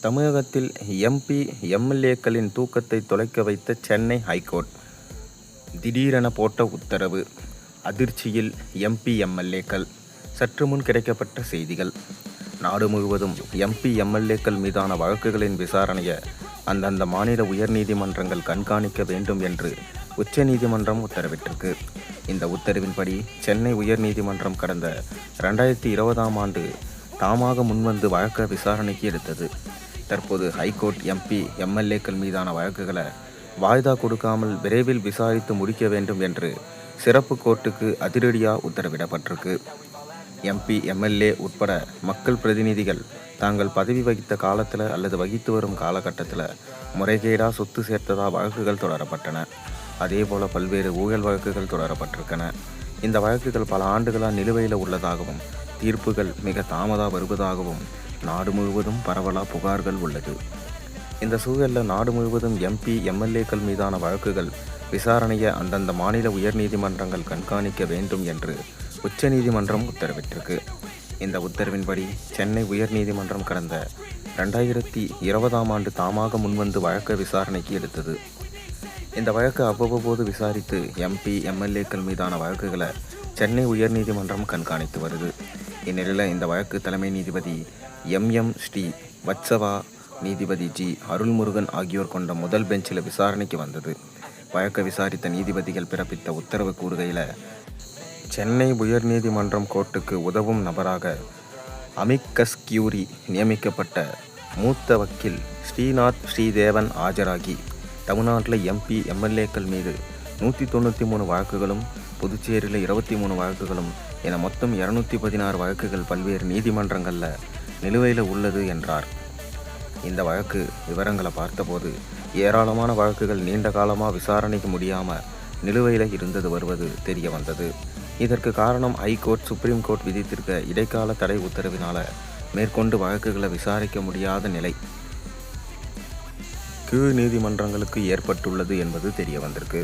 தமிழகத்தில் எம்பி எம்எல்ஏக்களின் தூக்கத்தை தொலைக்க வைத்த சென்னை ஹைகோர்ட். திடீரென போட்ட உத்தரவு அதிர்ச்சியில் எம்பி எம்எல்ஏக்கள் சற்று முன் கிடைக்கப்பட்ட செய்திகள். நாடு முழுவதும் எம்பி எம்எல்ஏக்கள் மீதான வழக்குகளின் விசாரணையை அந்தந்த மாநில உயர்நீதிமன்றங்கள் கண்காணிக்க வேண்டும் என்று உச்சநீதிமன்றம் உத்தரவிட்டிருக்கு. இந்த உத்தரவின்படி சென்னை உயர்நீதிமன்றம் கடந்த ரெண்டாயிரத்தி இருபதாம் ஆண்டு தாமாக முன்வந்து வழக்க விசாரணைக்கு எடுத்தது. தற்போது ஹைகோர்ட் எம்பி எம்எல்ஏக்கள் மீதான வழக்குகளை வாய்தா கொடுக்காமல் விரைவில் விசாரித்து முடிக்க வேண்டும் என்று சிறப்பு கோர்ட்டுக்கு அதிரடியாக உத்தரவிடப்பட்டிருக்கு. எம்பி எம்எல்ஏ உட்பட மக்கள் பிரதிநிதிகள் தாங்கள் பதவி வகித்த காலத்தில் அல்லது வகித்து வரும் காலகட்டத்தில் முறைகேடாக சொத்து சேர்த்ததாக வழக்குகள் தொடரப்பட்டன. அதேபோல பல்வேறு ஊழல் வழக்குகள் தொடரப்பட்டிருக்கன. இந்த வழக்குகள் பல ஆண்டுகளாக நிலுவையில் உள்ளதாகவும் தீர்ப்புகள் மிக தாமதாக வருவதாகவும் நாடு முழுவதும் பரவலாக புகார்கள் உள்ளது. இந்த சூழலில் நாடு முழுவதும் எம்பி எம்எல்ஏக்கள் மீதான வழக்குகள் விசாரணையை அந்தந்த மாநில உயர்நீதிமன்றங்கள் கண்காணிக்க வேண்டும் என்று உச்சநீதிமன்றம் உத்தரவிட்டிருக்கு. இந்த உத்தரவின்படி சென்னை உயர்நீதிமன்றம் கடந்த ரெண்டாயிரத்தி இருபதாம் ஆண்டு தாமாக முன்வந்து வழக்க விசாரணைக்கு எடுத்தது. இந்த வழக்கு அவ்வப்போது விசாரித்து எம்பி எம்எல்ஏக்கள் மீதான வழக்குகளை சென்னை உயர்நீதிமன்றம் கண்காணித்து வருது. இந்நிலையில் இந்த வழக்கு தலைமை நீதிபதி எம் எம் ஸ்ரீ வத்சவா நீதிபதி ஜி அருள்முருகன் ஆகியோர் கொண்ட முதல் பெஞ்சில் விசாரணைக்கு வந்தது. வழக்கை விசாரித்த நீதிபதிகள் பிறப்பித்த உத்தரவு கூறுகையில் சென்னை உயர்நீதிமன்றம் கோர்ட்டுக்கு உதவும் நபராக அமிக்கஸ் கியூரி நியமிக்கப்பட்ட மூத்த வக்கீல் ஸ்ரீநாத் ஸ்ரீதேவன் ஆஜராகி தமிழ்நாட்டில் எம்பி எம்எல்ஏக்கள் மீது நூற்றி தொண்ணூற்றி மூணு வழக்குகளும் புதுச்சேரியில் இருபத்தி மூணு வழக்குகளும் என மொத்தம் இரநூத்தி பதினாறு வழக்குகள் பல்வேறு நீதிமன்றங்களில் நிலுவையில் உள்ளது என்றார். இந்த வழக்கு விவரங்களை பார்த்தபோது ஏராளமான வழக்குகள் நீண்ட காலமாக விசாரணைக்கு முடியாமல் நிலுவையில் இருந்தது வருவது தெரிய வந்தது. இதற்கு காரணம் ஹைகோர்ட் சுப்ரீம் கோர்ட் விதித்திருக்க இடைக்கால தடை உத்தரவினால மேற்கொண்டு வழக்குகளை விசாரிக்க முடியாத நிலை. கீழ் நீதிமன்றங்களுக்கு ஏற்பட்டுள்ளது என்பது தெரிய வந்திருக்கு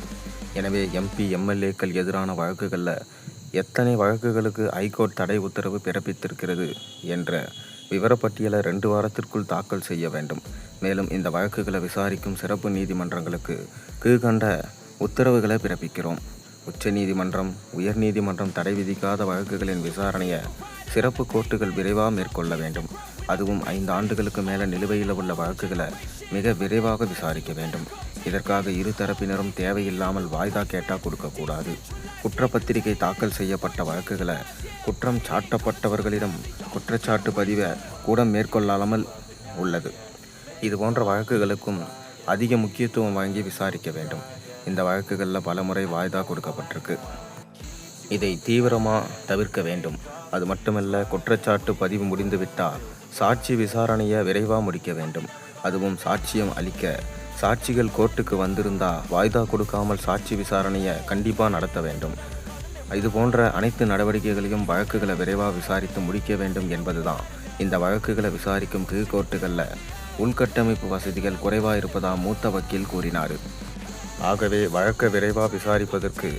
எனவே எம்பி எம்எல்ஏக்கள் எதிரான வழக்குகளில் எத்தனை வழக்குகளுக்கு ஐகோர்ட் தடை உத்தரவு பிறப்பித்திருக்கிறது என்ற விவரப்பட்டியலை ரெண்டு வாரத்திற்குள் தாக்கல் செய்ய வேண்டும். மேலும் இந்த வழக்குகளை விசாரிக்கும் சிறப்பு நீதிமன்றங்களுக்கு கீழ்கண்ட உத்தரவுகளை பிறப்பிக்கிறோம். உச்ச நீதிமன்றம் உயர் நீதிமன்றம் தடை விதிக்காத வழக்குகளின் விசாரணையை சிறப்பு கோர்ட்டுகள் விரைவாக மேற்கொள்ள வேண்டும். அதுவும் ஐந்து ஆண்டுகளுக்கு மேலே நிலுவையில் உள்ள வழக்குகளை மிக விரைவாக விசாரிக்க வேண்டும். இதற்காக இரு தரப்பினரும் தேவையில்லாமல் வாய்தா கேட்டால் கொடுக்கக்கூடாது குற்றப்பத்திரிகை தாக்கல் செய்யப்பட்ட வழக்குகளை குற்றம் சாட்டப்பட்டவர்களிடம் குற்றச்சாட்டு பதிவை கூட மேற்கொள்ளாமல் உள்ளது. இது போன்ற வழக்குகளுக்கும் அதிக முக்கியத்துவம் வாங்கி விசாரிக்க வேண்டும். இந்த வழக்குகளில் பலமுறை வாய்தா கொடுக்கப்பட்டிருக்கு. இதை தீவிரமாக தவிர்க்க வேண்டும். அது மட்டுமல்ல குற்றச்சாட்டு பதிவு முடிந்துவிட்டால் சாட்சி விசாரணையை விரைவாக முடிக்க வேண்டும். அதுவும் சாட்சியம் அளிக்க. சாட்சிகள் கோர்ட்டுக்கு வந்திருந்தா வாய்தா கொடுக்காமல் சாட்சி விசாரணையை கண்டிப்பாக நடத்த வேண்டும். இது போன்ற அனைத்து நடவடிக்கைகளையும் வழக்குகளை விரைவாக விசாரித்து முடிக்க வேண்டும் என்பதுதான். இந்த வழக்குகளை விசாரிக்கும் கீழ்கோர்ட்டுகளில் உள்கட்டமைப்பு வசதிகள் குறைவாக இருப்பதாக மூத்த வக்கீல் கூறினார். ஆகவே வழக்க விரைவாக விசாரிப்பதற்கு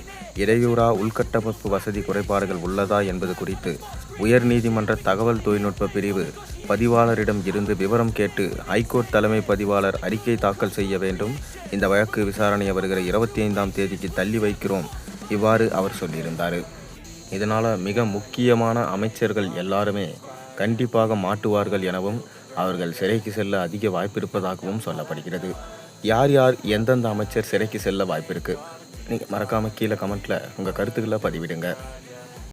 இடையூறா உள்கட்டமைப்பு வசதி குறைபாடுகள் உள்ளதா என்பது குறித்து உயர்நீதிமன்ற தகவல் தொழில்நுட்ப பிரிவு பதிவாளரிடம் இருந்து விவரம் கேட்டு ஹைகோர்ட் தலைமை பதிவாளர் அறிக்கை தாக்கல் செய்ய வேண்டும். இந்த வழக்கு விசாரணை வருகிற இருபத்தி ஐந்தாம் தேதிக்கு தள்ளி வைக்கிறோம் இவ்வாறு அவர் சொல்லியிருந்தார். இதனால் மிக முக்கியமான அமைச்சர்கள் எல்லாருமே கண்டிப்பாக மாட்டுவார்கள் எனவும் அவர்கள் சிறைக்கு செல்ல அதிக வாய்ப்பு இருப்பதாகவும் சொல்லப்படுகிறது. யார் யார் எந்தெந்த அமைச்சர் சிறைக்கு செல்ல வாய்ப்பு இருக்குது நீங்கள் மறக்காமல் கீழே கமெண்ட்டில் உங்கள் கருத்துக்களை பதிவிடுங்க.